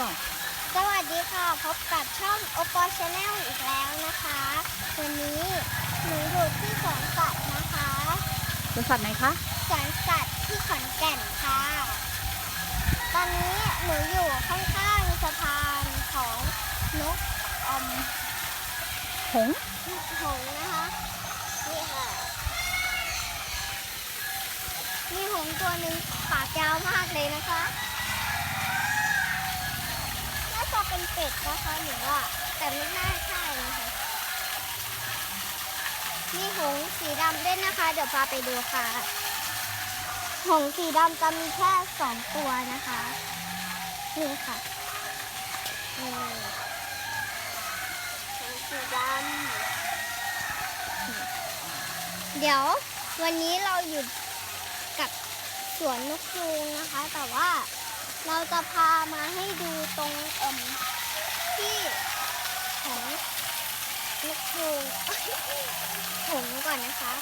เปล่าสวัสดีค่ะ พบกับช่องโอปอชาแนลอีกแล้วนะคะ วันนี้หนูอยู่ที่สวนสัตว์นะคะสวนสัตว์ไหนคะสวนสัตว์ที่ขอนแก่นค่ะ ตอนนี้หนูอยู่ข้างๆสะพานของนกอมหงส์หงส์นะคะนี่ค่ะมีหงส์ตัวหนึ่งปากยาวมากเลยนะคะน่าจะ เป็นเป็ดนะคะหนูว่า แต่ไม่น่าใช่นะคะ มีหงสีดำด้วยนะคะ เดี๋ยวพาไปดูค่ะ หงสีดำจะมีแค่สองตัวนะคะนี่ค่ะนี่หงสีดำเดี๋ยววันนี้เราอยู่กับสวนนกยูงนะคะ แต่ว่า เราจะพามาให้ดูตรงเอ่มที่ของลูกยูงหงส์ก่อนนะคะ